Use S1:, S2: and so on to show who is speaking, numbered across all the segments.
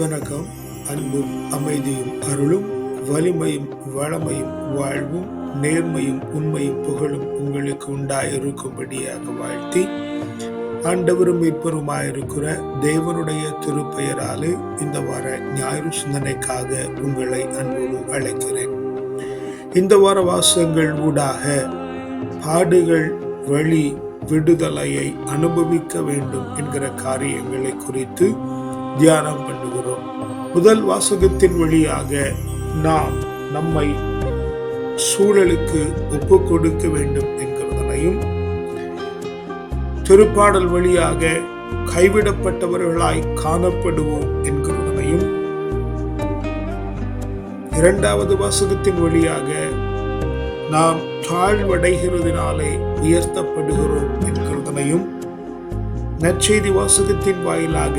S1: வணக்கம் அன்பும் அமைதியும் அருளும் வலிமையும் வளமையும் வாழ்வும் நேர்மையும் உண்மையும் புகழும் உங்களுக்கு உண்டாயிருக்கும்படியாக வாழ்த்தி ஆண்டவரும் மீட்பருமாயிருக்கிற தேவனுடைய திருப்பெயராலே இந்த வார ஞாயிறு சிந்தனைக்காக உங்களை அன்போடு அழைக்கிறேன். இந்த வார வாசங்கள் ஊடாக பாடுகள் வழி விடுதலையை அனுபவிக்க வேண்டும் என்கிற காரியங்களை குறித்து தியானம் பண்ணுகிறோம். முதல் வாசகத்தின் வழியாக நாம் நம்மை சூழலுக்கு ஒப்பு கொடுக்க வேண்டும் என்கிறதனையும் திருப்பாடல் வழியாக கைவிடப்பட்டவர்களாய் காணப்படுவோம் என்கிறதனையும் இரண்டாவது வாசகத்தின் வழியாக நாம் தாழ்வடைகிறதுனாலே உயர்த்தப்படுகிறோம் என்கிறதனையும் நற்செய்தி வாசகத்தின் வாயிலாக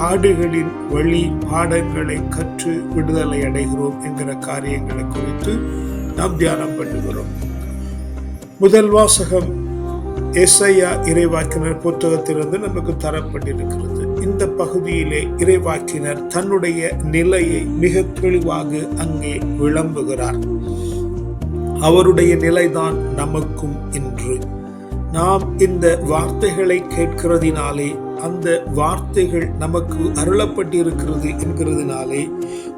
S1: பாடுகளின் வழி பாடங்களை கற்று விடுதலை அடைகிறோம் என்கிற காரியங்களை குறித்து நாம் தியானம் பண்ணுகிறோம். முதல் வாசகம் எஸ்ஐயா இறைவாக்கினர் புத்தகத்திலிருந்து நமக்கு தரப்பட்டிருக்கிறது. இந்த பகுதியிலே இறைவாக்கினர் தன்னுடைய நிலையை மிக தெளிவாக அங்கே விளம்புகிறார். அவருடைய நிலைதான் நமக்கும் இன்று. நாம் இந்த வார்த்தைகளை கேட்கிறதினாலே அந்த வார்த்தைகள் நமக்கு அருளப்பட்டிருக்கிறது என்கிறதுனாலே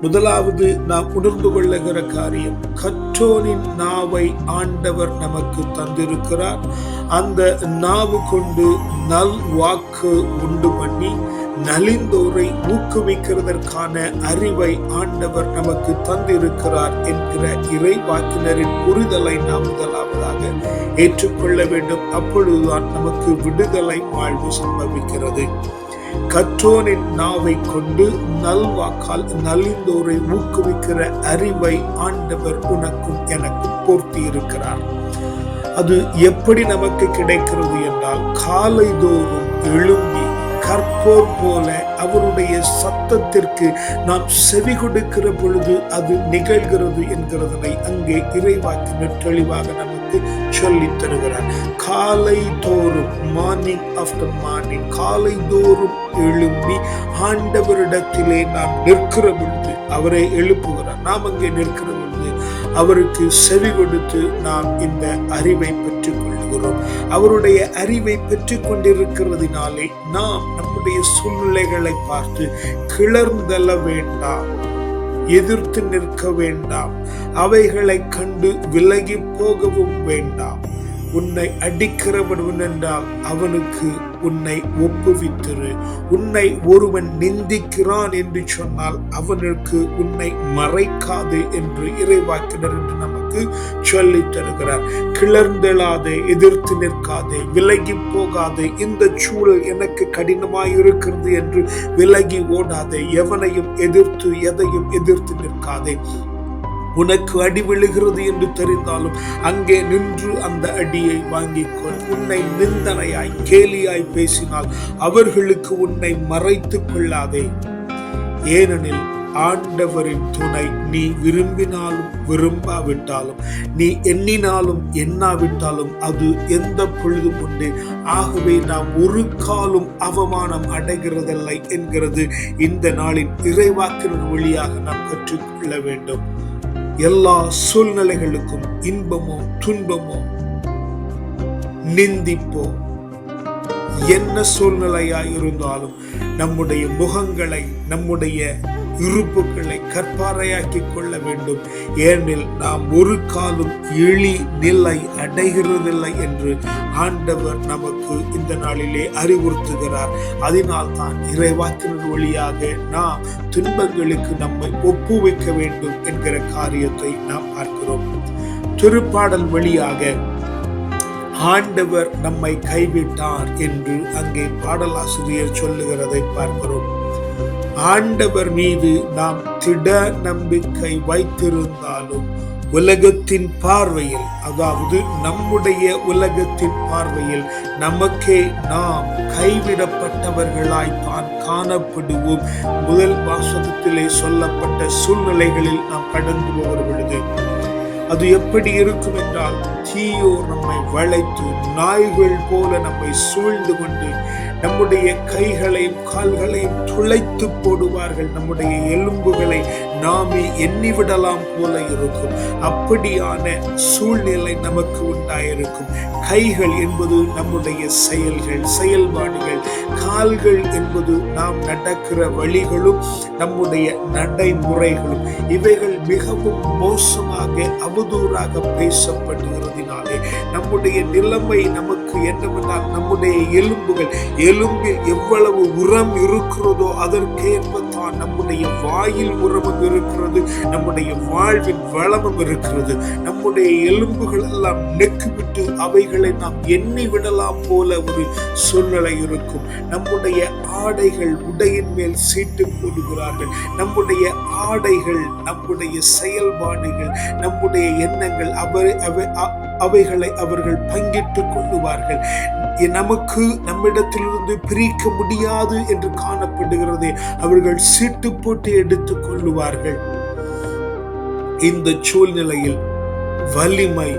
S1: முதலாவது நாம் உணர்ந்து கொள்ளுகிற காரியம் கற்றோனின் நாவை ஆண்டவர் நமக்கு தந்திருக்கிறார். அந்த நாவு கொண்டு நல் வாக்கு உண்டு பண்ணி நலிந்தோரை ஊக்குவிக்கிறதற்கான அறிவை ஆண்டவர் நமக்கு தந்திருக்கிறார் என்கிற இறை வாக்கினரின் புரிதலை நாம் முதலாவதாக ஏற்றுக்கொள்ள வேண்டும். அப்பொழுதுதான் நமக்கு விடுதலை வாழ்வு சம்பவிக்கிறது. கற்றோனின் நாவை கொண்டு நல்வாக்கால் நலிந்தோரை ஊக்குவிக்கிற அறிவை ஆண்டவர் உனக்கும் எனக்கும் பொருத்தி இருக்கிறார் அது எப்படி நமக்கு கிடைக்கிறது என்றால் காலைதோறும் எழும்பி கற்போர் போல அவருடைய சத்தத்திற்கு நாம் செவி கொடுக்கிற பொழுது அது நிகழ்கிறது என்கிறதனை அங்கே இறைவாக்கினர் தெளிவாக நமக்கு சொல்லித் தருகிறார். காலை தோறும் மார்னிங் ஆஃப்டர் மார்னிங் காலை தோறும் எழும்பி ஆண்டவரிடத்திலே நாம் நிற்கிற பொழுது அவரை எழுப்புகிறார். நாம் அங்கே நிற்கிற பொழுது அவருக்கு செவி கொடுத்து நாம் இந்த அறிவை பெற்றுக் கொள்கிறோம். அவருடைய அறிவை பெற்றுக் கொண்டிருக்கிறதுனாலே நாம் நம்முடைய சூழ்நிலைகளை பார்த்து கிளர்ந்தல வேண்டாம். எதிர்த்து நிற்க வேண்டாம். அவைகளை கண்டு விலகி போகவும் வேண்டாம். உன்னை அடிக்கிறவன் என்றால் அவனுக்கு உன்னை ஒப்புவித்திரு. உன்னை ஒருவன் நிந்திக்கிறான் என்று சொன்னால் அவனுக்கு உன்னை மறைக்காது என்று இறைவாக்கினர் என்று நமக்கு சொல்லி தருகிறார். கிளர்ந்தெழாதே எதிர்த்து நிற்காதே விலகி போகாதே இந்த சூழல் எனக்கு கடினமாய் இருக்கிறது என்று விலகி ஓடாதே எவனையும் எதிர்த்து எதையும் எதிர்த்து நிற்காதே. உனக்கு அடி விழுகிறது என்று தெரிந்தாலும் அங்கே நின்று அந்த அடியை வாங்கிக் கொள். உன்னை நிந்தனையாய் கேலியாய் பேசினால் அவர்களுக்கு உன்னை மறைத்துக் கொள்ளாதே. ஏனெனில் ஆண்டவரின் துணை நீ விரும்பினாலும் விரும்பாவிட்டாலும் நீ எண்ணினாலும் எண்ணாவிட்டாலும் அது எந்த பொழுதும் உண்டு. ஆகவே நாம் ஒரு காலும் அவமானம் அடைகிறதில்லை என்கிறது. இந்த நாளின் இறைவாக்கினர் வழியாக நாம் கற்றுக்கொள்ள வேண்டும். எல்லா சூழ்நிலைகளுக்கும் இன்பமோ துன்பமோ நிந்திப்போ என்ன சூழ்நிலையாய் இருந்தாலும் நம்முடைய முகங்களை நம்முடைய இருப்புகளை கற்பாறையாக்கி கொள்ள வேண்டும். ஏனெனில் நாம் ஒரு காலம் எளி நிலை அடைகிறதில்லை என்று ஆண்டவர் நமக்கு இந்த நாளிலே அறிவுறுத்துகிறார். அதனால் தான் இறைவாக்கினர் வழியாக நாம் துன்பங்களுக்கு நம்மை ஒப்புவிக்க வேண்டும் என்கிற காரியத்தை நாம் பார்க்கிறோம். திருப்பாடல் வழியாக ஆண்டவர் நம்மை கைவிட்டார் என்று அங்கே பாடலாசிரியர் சொல்லுகிறதை பார்க்கிறோம். ஆண்டவர் மீது நாம் திட நம்பிக்கை வைத்திருந்தாலும் உலகத்தின் பார்வையில் அதாவது நம்முடைய உலகத்தின் பார்வையில் நமக்கே நாம் கைவிடப்பட்டவர்களாய் தான் காணப்படுவோம். முதல் வாசகத்திலே சொல்லப்பட்ட சூழ்நிலைகளில் நாம் கடந்து போகிற பொழுது அது எப்படி இருக்கும் என்றால் தீயோர் நம்மை வளைத்து நாய்கள் போல நம்மை சூழ்ந்து கொண்டு நம்முடைய கைகளையும் கால்களையும் துளைத்து போடுவார்கள். நம்முடைய எலும்புகளை நாமே எண்ணிவிடலாம் போல இருக்கும். அப்படியான சூழ்நிலை நமக்கு உண்டாயிருக்கும். கைகள் என்பது நம்முடைய செயல்கள் செயல்பாடுகள். கால்கள் என்பது நாம் நடக்கிற வழிகளும் நம்முடைய நடைமுறைகளும். இவைகள் மிகவும் மோசமாக அவதூறாக பேசப்படுகிறதுனாலே நம்முடைய நிலைமை நமக்கு என்னவென்றால் நம்முடைய எலும்புகள் எலும்பில் எவ்வளவு உரம் இருக்கிறதோ அதற்கேற்ப நம்முடைய வாயில் உறவும் இருக்கிறது நம்முடைய வாழ்வின் வளமும் இருக்கிறது. நம்முடைய எலும்புகள் எல்லாம் நெக்குவிட்டு அவைகளை நாம் எண்ணி விடலாம் போல ஒரு சூழ்நிலை இருக்கும். நம்முடைய ஆடைகள் உடையின் மேல் சீட்டு போடுகிறார்கள். நம்முடைய ஆடைகள் நம்முடைய செயல்பாடுகள் நம்முடைய எண்ணங்கள் அவை அவை அவைகளை அவர்கள் பங்கிட்டுக் கொள்ளுவார்கள். நமக்கு நம்மிடத்திலிருந்து பிரிக்க முடியாது என்று காணப்படுகிறதே அவர்கள் சீட்டு போட்டு எடுத்துக் கொள்ளுவார்கள். இந்த சூழ்நிலையில் வலிமை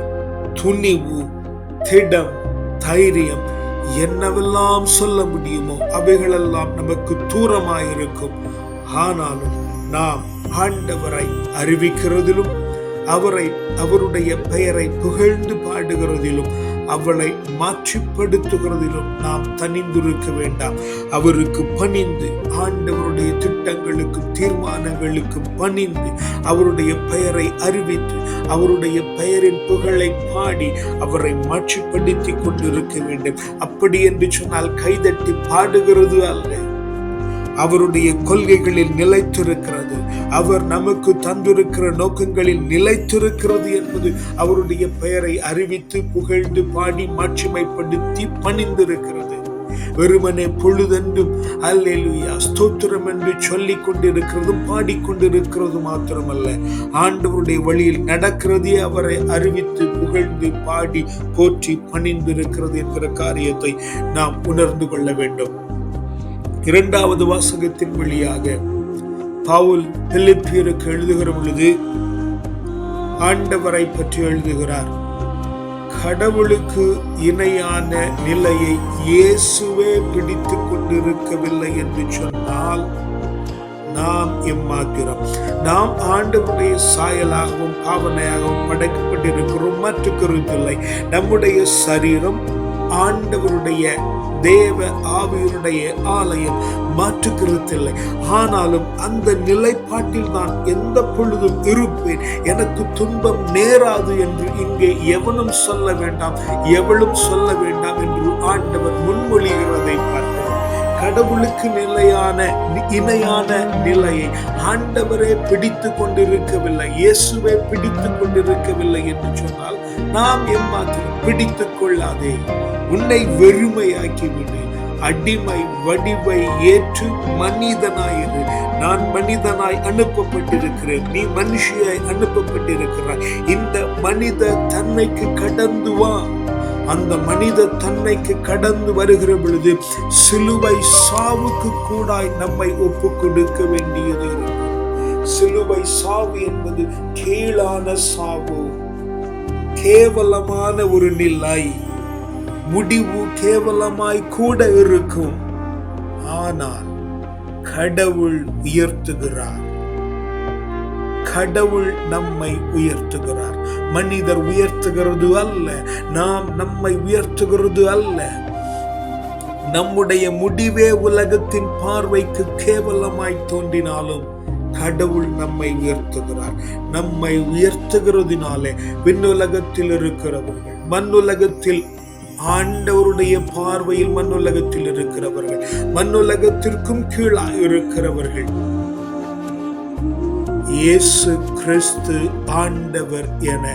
S1: துணிவு திடம் தைரியம் என்னவெல்லாம் சொல்ல முடியுமோ அவைகளெல்லாம் நமக்கு தூரமாயிருக்கும். ஆனாலும் நாம் ஆண்டவரை அறிவிக்கிறதிலும் அவரை அவருடைய பெயரை புகழ்ந்து பாடுகிறதிலும் அவளை மாற்றிப்படுத்துகிறதிலும் நாம் தனிந்திருக்க வேண்டாம். அவருக்கு பணிந்து ஆண்டவருடைய திட்டங்களுக்கும் தீர்மானங்களுக்கும் பணிந்து அவருடைய பெயரை அறிவித்து அவருடைய பெயரின் புகழை பாடி அவரை மாற்றிப்படுத்தி கொண்டிருக்க வேண்டும். அப்படி என்று சொன்னால் கைதட்டி பாடுகிறது அல்ல. அவருடைய கொள்கைகளில் நிலைத்திருக்கிறது. அவர் நமக்கு தந்திருக்கிற நோக்கங்களில் நிலைத்திருக்கிறது என்பது அவருடைய பெயரை அறிவித்து புகழ்ந்து பாடி மாட்சிமைப்படுத்தி பணிந்திருக்கிறது. வெறுமனே பொழுதென்றும் அல்லேலுயா ஸ்தோத்திரம் என்று சொல்லிக் கொண்டிருக்கிறதும் பாடிக்கொண்டிருக்கிறது மாத்திரமல்ல. ஆண்டவருடைய வழியில் நடக்கிறதே அவரை அறிவித்து புகழ்ந்து பாடி போற்றி பணிந்திருக்கிறது என்கிற காரியத்தை நாம் உணர்ந்து கொள்ள வேண்டும். இரண்டாவது வாசகத்தின் வழியாக பவுல் பிலிப்பியருக்கு எழுதுகிற பொழுது ஆண்டவரை பற்றி எழுதுகிறார் கடவுளுக்கு இணையான நிலையை இயேசுவே பிடித்து கொண்டிருக்கவில்லை என்று சொன்னால் நாம் எம்மாத்திரம். நாம் ஆண்டவருடைய சாயலாகவும் பாவனையாகவும் படைக்கப்பட்டிருக்கிறோம் மற்ற நம்முடைய சரீரம் ஆண்டவருடைய தேவ ஆவியருடைய ஆலயம் மாற்றுகிறதில்லை ஆனாலும் அந்த நிலைப்பாட்டில் நான் எந்த பொழுதும் இருப்பேன். எனக்கு துன்பம் நேராது என்று இங்கே எவனும் சொல்ல வேண்டாம். எவளும் சொல்ல வேண்டாம் என்று ஆண்டவர் முன்மொழிகிறதை பார்க்கிறோம் கடவுளுக்கு நிலையான இணையான நிலையை ஆண்டவரே பிடித்து கொண்டிருக்கவில்லை இயேசுவை பிடித்து கொண்டிருக்கவில்லை என்று சொன்னால் நாம் எம்மாத்திரம் பிடித்து கொள்ளாதே. உன்னை வெறுமையாக்கிவிடு. அடிமை வடிவை ஏற்று மனிதனாயிரு. நான் மனிதனாய் அனுப்பப்பட்டிருக்கிறேன். நீ மனுஷியாய் அனுப்பப்பட்டிருக்கிறாய். இந்த மனித தன்னைக்கு கடந்து வா. அந்த மனித தன்மைக்கு கடந்து வருகிற பொழுது சிலுவை சாவுக்கு கூடாய் நம்மை ஒப்பு கொடுக்க வேண்டியது சிலுவை சாவு என்பது கீழான சாவு. கேவலமான ஒரு நிலை. முடிவு கேவலமாய் கூட இருக்கும். ஆனால் கடவுள் உயர்த்துகிறார். கடவுள் நம்மை உயர்த்துகிறார். மனிதர் உயர்த்துகிறது அல்ல நாம் நம்மை உயர்த்துகிறது அல்ல. நம்முடைய முடிவே உலகத்தின் பார்வைக்கு கேவலமாய் தோன்றினாலும் கடவுள் நம்மை உயர்த்துகிறார். நம்மை உயர்த்துகிறதுனாலே விண்ணுலகத்தில் இருக்கிறவர்கள் மண்ணுலகத்தில் ஆண்டவருடைய பார்வையில் மண்ணுலகத்தில் இருக்கிறவர்கள் மண்ணுலகத்திற்கும் கீழாய் இருக்கிறவர்கள். இயேசு கிறிஸ்து ஆண்டவர் என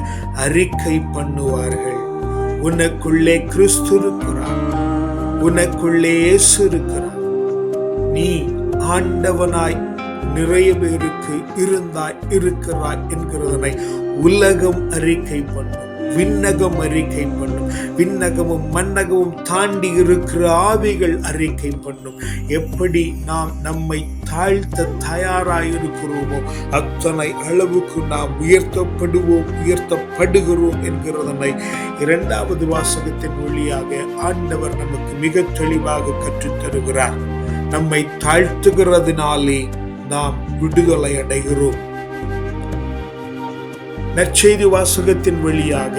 S1: அறிக்கை பண்ணுவார்கள். உனக்குள்ளே கிறிஸ்து இருக்கிறார். உனக்குள்ளே இயேசு இருக்கிறார். நீ ஆண்டவனாய் நிறைய பேருக்கு இருந்தாய் இருக்கிறாய் என்கிறதனை உலகம் அறிக்கை பண்ணும். விண்ணகம் அறிக்கை பண்ணும். விண்ணகமும் மன்னகமும் தாண்டி இருக்கிற ஆவிகள் அறிக்கை பண்ணும். எப்படி நாம் நம்மை தாழ்த்த தயாராயிருக்கிறோமோ அத்தனை அளவுக்கு நாம் உயர்த்தப்படுவோம் உயர்த்தப்படுகிறோம் என்கிறதனை இரண்டாவது வாசகத்தின் வழியாக ஆண்டவர் நமக்கு மிக தெளிவாக கற்றுத் தருகிறார் நம்மை தாழ்த்துகிறதுனாலே நாம் விடுதலை அடைகிறோம். நற்செய்தி வாசகத்தின் வழியாக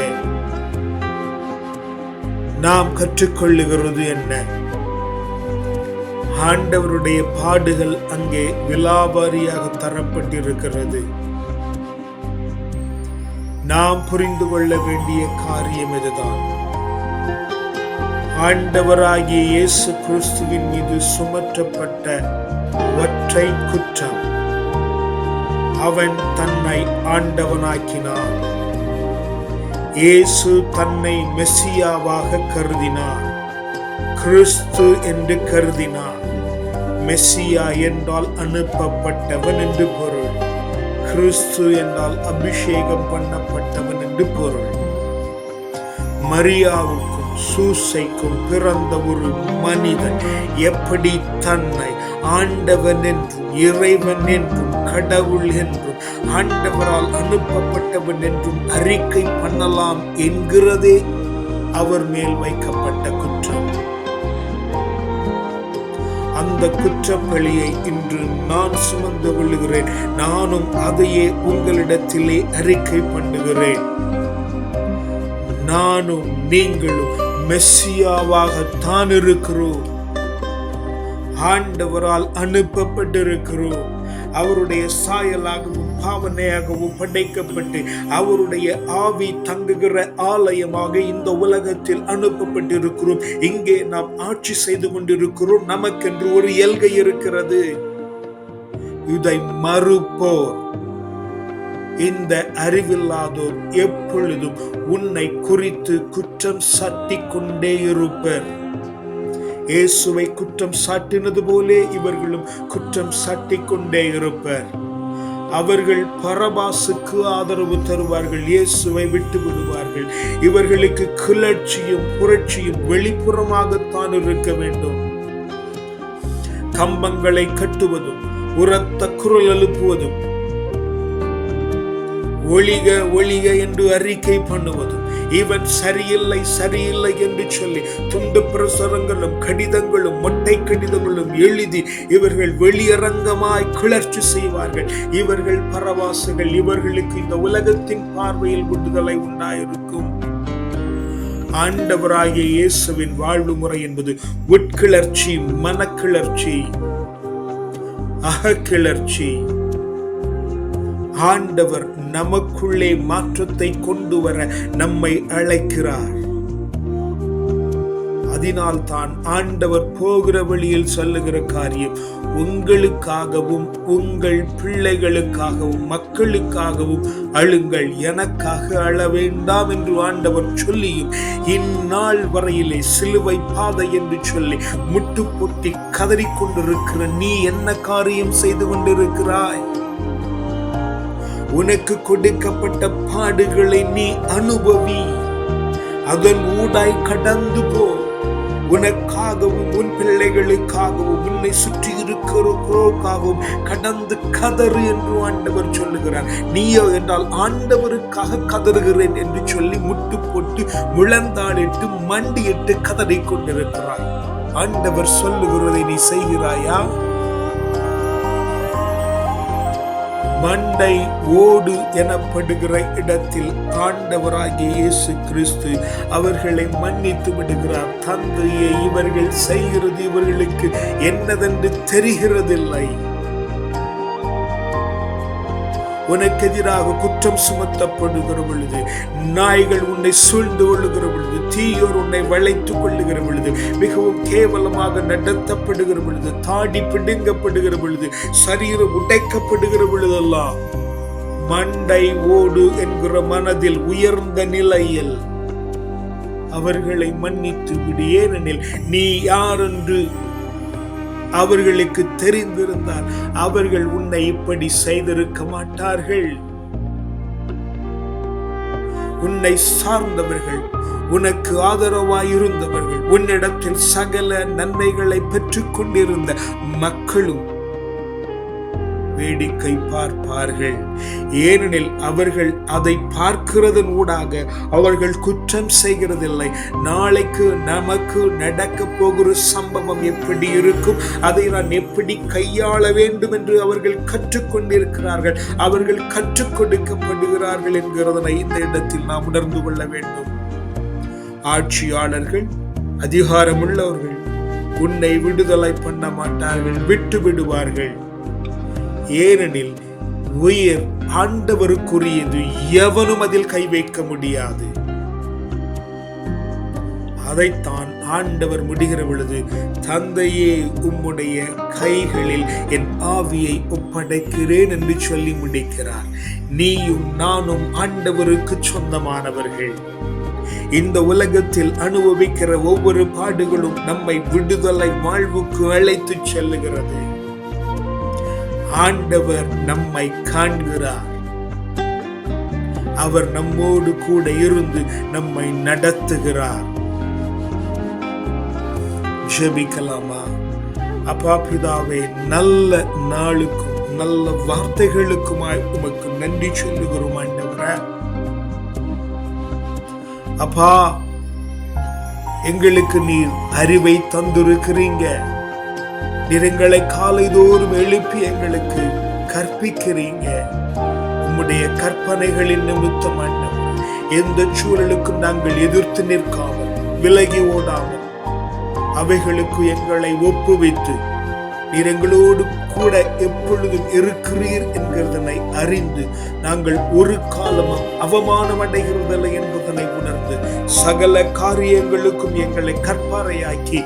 S1: நாம் கற்றுக்கொள்ளுகிறது என்ன? ஆண்டவருடைய பாடுகள் அங்கே விலாபாரியாக தரப்பட்டிருக்கிறது. நாம் புரிந்து கொள்ள வேண்டிய காரியம் இதுதான். ஆண்டவராகிய இயேசு கிறிஸ்துவின் மீது சுமற்றப்பட்ட ஒற்றை குற்றம். அவன் தன்னை ஆண்டவனாக்கினான். இயேசு தன்னை மெஸ்ஸியாவாக கருதினார் கிறிஸ்து என்று கருதினார் மெஸ்ஸியா என்றால் அனுப்பப்பட்டவன் என்று பொருள். கிறிஸ்து என்றால் அபிஷேகம் பண்ணப்பட்டவன் என்று பொருள். மரியாவுக்கும் சூசைக்கும் பிறந்த ஒரு மனிதன் எப்படி தன்னை ஆண்டவன் என்றும் இறைவன் என்றும் கடவுள் என்றும் ஆண்டவரால் அனுப்பப்பட்டவன் என்றும் அறிக்கை பண்ணலாம் என்கிறதே அவர் மேல் வைக்கப்பட்ட குற்றம். அந்த குற்றப்பழியை இன்று நான் சுமந்து கொள்ளுகிறேன். நானும் அதையே உங்களிடத்திலே அறிக்கை பண்ணுகிறேன். நானும் நீங்களும் மெஸ்ஸியாவாகத்தான் இருக்கிறோம் ஆண்டவரால் அனுப்பப்பட்டிருக்கிறோம். அவருடைய சாயலாகவும் பாவனையாகவும் படைக்கப்பட்டு அவருடைய ஆவி தங்குகிற ஆலயமாக இந்த உலகத்தில் அனுப்பப்பட்டிருக்கிறோம். இங்கே நாம் ஆட்சி செய்து கொண்டிருக்கிறோம். நமக்கென்று ஒரு எல்கை இருக்கிறது. இதை மறுப்போர். இந்த அறிவில்லாதோர் எப்பொழுதும் உன்னை குறித்து குற்றம் சாட்டி கொண்டே இருப்பர். இயேசுவை குற்றம் சாட்டினது போலே இவர்களும் குற்றம் சாட்டி கொண்டே இருப்பர். அவர்கள் பரபாசுக்கு ஆதரவு தருவார்கள் இயேசுவை விட்டு விடுவார்கள். இவர்களுக்கு கிளர்ச்சியும் புரட்சியும் வெளிப்புறமாகத்தான் இருக்க வேண்டும். கம்பங்களை கட்டுவதும் உரத்த குரல் எழுப்புவதும் ஒளிக ஒளிக என்று அறிக்கை பண்ணுவதும் இவன் சரியில்லை சரியில்லை என்று சொல்லி துண்டு பிரசுரங்களும் கடிதங்களும் மொட்டை கடிதங்களும் எழுதி இவர்கள் வெளியரங்கமாய் கிளர்ச்சி செய்வார்கள். இவர்கள் பரவாசுகள் இவர்களுக்கு இந்த உலகத்தின் பார்வையில் விடுதலை உண்டாயிருக்கும். ஆண்டவராகிய இயேசுவின் வாழ்வு முறை என்பது உட்கிளர்ச்சி மனக்கிளர்ச்சி அகக்கிளர்ச்சி. ஆண்டவர் நமக்குள்ளே மாற்றத்தை கொண்டு வர நம்மை அழைக்கிறார். அதனால் தான் ஆண்டவர் போகிற வழியில் சொல்லுகிற காரியம் உங்களுக்காகவும் உங்கள் பிள்ளைகளுக்காகவும் மக்களுக்காகவும் அழுங்கள். எனக்காக அழ வேண்டாம் என்று ஆண்டவர் சொல்லியும் இந்நாள் வரையிலே சிலுவை பாதை என்று சொல்லி முட்டு பொட்டி கதறிக்கொண்டிருக்கிற நீ என்ன காரியம் செய்து கொண்டிருக்கிறாய்? உனக்கு கொடுக்கப்பட்ட பாடுகளை நீ அனுபவி. அதன் ஊடாய் கடந்து போ. உனக்காகவும் உன் பிள்ளைகளுக்காகவும் உன்னை சுற்றி இருக்கிறோக்காகவும் கடந்து கதறு என்று ஆண்டவர் சொல்லுகிறார். நீயோ என்றால் ஆண்டவருக்காக கதறுகிறேன் என்று சொல்லி முட்டு போட்டு முழந்தாளிட்டு மண்டியிட்டு கதறி கொண்டிருக்கிறார் ஆண்டவர் சொல்லுகிறதை நீ செய்கிறாயா? மண்டை ஓடு எனப்படுகிற இடத்தில் ஆண்டவராகிய இயேசு கிறிஸ்து அவர்களை மன்னித்து விடுகிறார். தந்தையே இவர்கள் செய்கிறது இவர்களுக்கு என்னதென்று தெரிகிறதில்லை. உனக்கு எதிராக குற்றம் சுமத்தப்படுகிற பொழுது நாய்கள் உன்னை சூழ்ந்து கொள்ளுகிற பொழுது தீயோர் உன்னை வளைத்துக் கொள்ளுகிற பொழுது மிகவும் கேவலமாக நடத்தப்படுகிற பொழுது தாடி பிடுங்கப்படுகிற பொழுது சரீரம் உடைக்கப்படுகிற பொழுதெல்லாம் மண்டை ஓடு என்கிற மனதில் உயர்ந்த நிலையில் அவர்களை மன்னித்து விடு. ஏனெனில் நீ யார் என்று அவர்களுக்கு தெரிந்திருந்தால் அவர்கள் உன்னை இப்படி செய்திருக்க மாட்டார்கள். உன்னை சார்ந்தவர்கள் உனக்கு ஆதரவாயிருந்தவர்கள் உன்னிடத்தில் சகல நன்மைகளை பெற்றுக் கொண்டிருந்த மக்களும் வேடிக்கை பார்ப்பார்கள். ஏனெனில் அவர்கள் அதை பார்க்கிறதன் ஊடாக அவர்கள் குற்றம் செய்கிறதில்லை. நாளைக்கு நமக்கு நடக்க போகிற சம்பவம் எப்படி இருக்கும்? அதை நான் எப்படி கையாள வேண்டும் என்று அவர்கள் கற்றுக்கொண்டிருக்கிறார்கள். அவர்கள் கற்றுக் கொடுக்கப்படுகிறார்கள் என்கிறதனை இந்த இடத்தில் நாம் உணர்ந்து கொள்ள வேண்டும். ஆட்சியாளர்கள் அதிகாரமுள்ளவர்கள் உன்னை விடுதலை பண்ண மாட்டார்கள் விட்டு விடுவார்கள். ஏனெனில் உயிர் ஆண்டவருக்குரியது எவனும் அதில் கை வைக்க முடியாது. அதைத்தான் ஆண்டவர் முடிகிற பொழுது தந்தையே உம்முடைய கைகளில் என் ஆவியை ஒப்படைக்கிறேன் என்று சொல்லி முடிக்கிறார். நீயும் நானும் ஆண்டவருக்கு சொந்தமானவர்கள். இந்த உலகத்தில் அனுபவிக்கிற ஒவ்வொரு பாடுகளும் நம்மை விடுதலை வாழ்வுக்கு அழைத்துச் செல்லுகிறது. ஆண்டவர் நம்மை காண்கிறார். அவர் நம்மோடு கூட இருந்து நம்மை நடத்துகிறார். ஜெபிக்கலாமா? அப்பா பிதாவே நல்ல நாளுக்கும் நல்ல வார்த்தைகளுக்குமாய் உமக்கு நன்றி சொல்லுகிறோம் ஆண்டவர. அப்பா எங்களுக்கு நீர் அறிவை தந்திருக்கிறீங்க. நீர் எங்களை காலைதோறும் எழுப்பி எங்களுக்கு கற்பிக்கிறீங்க. உம்முடைய கற்பனைகளின் நிமித்தம் அண்ணம் எந்த சூழலுக்கும் நாங்கள் எதிர்த்து நிற்காமல் விலகி ஓடாமல் அவைகளுக்கு எங்களை ஒப்புவித்து நீர் எங்களோடு கூட எப்பொழுதும் இருக்கிறீர் என்கிறதனை அறிந்து நாங்கள் ஒரு காலமும் அவமானம் அடைகிறதில்லை என்பதனை உணர்ந்து சகல காரியங்களுக்கும் எங்களை கற்பாறையாக்கி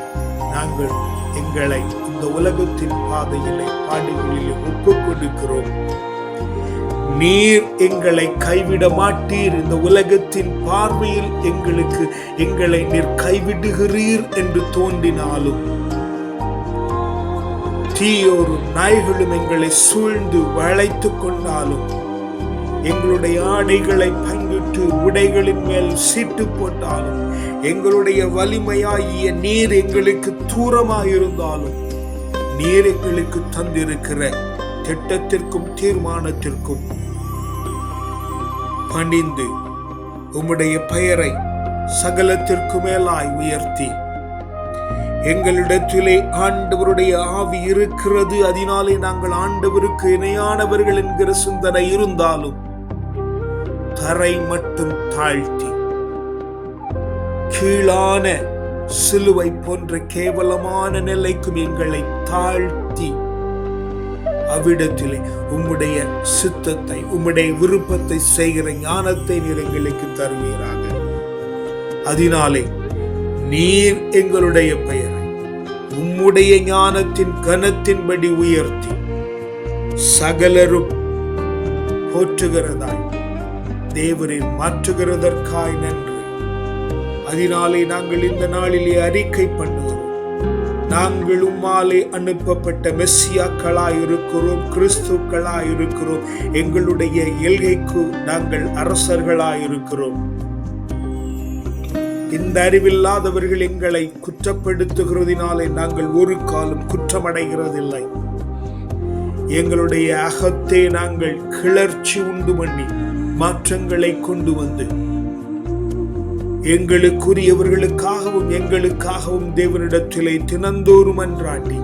S1: நாங்கள் எங்களை இந்த உலகத்தின் பாதையிலே பாடுகளிலே ஒப்புக் கொடுக்கிறோம். நீர் எங்களை கைவிட மாட்டீர். இந்த உலகத்தின் பார்வையில் எங்களுக்கு எங்களை நீர் கைவிடுகிறீர் என்று தோன்றினாலும் தீயோரும் நாய்களும் எங்களை சூழ்ந்து வளைத்துக் கொண்டாலும் எங்களுடைய ஆடைகளை பங்கிட்டு உடைகளின் மேல் சீட்டு போட்டாலும் எங்களுடைய வலிமையாகிய நீர் எங்களுக்கு தூரமாயிருந்தாலும் நீர் எங்களுக்கு தந்திருக்கிற திட்டத்திற்கும் தீர்மானத்திற்கும் பணிந்து உம்முடைய பெயரை சகலத்திற்கு மேலாய் உயர்த்தி. எங்களிடத்திலே ஆண்டவருடைய ஆவி இருக்கிறது. அதனாலே நாங்கள் ஆண்டவருக்கு இணையானவர்கள் என்கிற சிந்தனை இருந்தாலும் தரை மட்டும் தாழ்த்தி கீழான சிலுவை போன்ற கேவலமான நிலைக்கும் எங்களை தாழ்த்தி அவ்விடத்திலே உம்முடைய சித்தத்தை உம்முடைய விருப்பத்தை செய்கிற ஞானத்தை நீர் எங்களுக்கு தருவீராக. அதனாலே நீர் எங்களுடைய பெயரை உம்முடைய ஞானத்தின் கனத்தின்படி உயர்த்தி சகலரும் போற்றுகிறதாய் தேவரை மாற்றுகிறதற்காய் நன்றி. அதனாலே நாங்கள் இந்த நாளிலே அறிக்கை பண்ணுகிறோம். நாங்கள் உம்மாலே அனுப்பப்பட்ட மெஸ்ஸியாக்களாய் இருக்கிறோம் கிறிஸ்துக்களாய் இருக்கிறோம் எங்களுடைய எல்கைக்கு நாங்கள் அரசர்களாய் இருக்கிறோம் இந்த அறிவில்லாதவர்கள் எங்களை குற்றப்படுத்துகிறதினாலே நாங்கள் ஒரு காலம் குற்றமடைகிறதில்லை. எங்களுடைய அகத்தே நாங்கள் கிளர்ச்சி உண்டு பண்ணி மாற்றங்களை கொண்டு வந்து எங்களுக்குரியவர்களுக்காகவும் எங்களுக்காகவும் தேவனிடத்திலே தினந்தோறும் அன்றாடி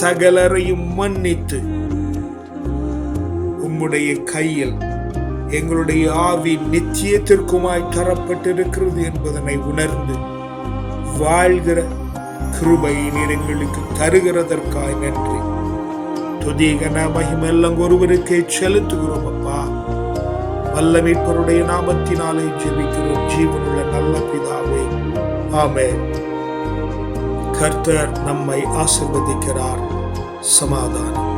S1: சகலரையும் மன்னித்து உம்முடைய கையில் எங்களுடைய ஆவி நிச்சயத்திற்குமாய் தரப்பட்டிருக்கிறது என்பதனை உணர்ந்து வாழ்கிற கிருபை நீர் எங்களுக்கு தருகிறதற்காய் நன்றி. துதிகன மகிமெல்லாம் ஒருவருக்கே செலுத்துகிறோம் அப்பா. வல்ல மீட்பருடைய நாமத்தினாலே ஜெபிக்கிறோம். ஜீவனுள்ள நல்ல பிதாவே. ஆமே கர்த்தர் நம்மை ஆசிர்வதிக்கிறார். சமாதானம்.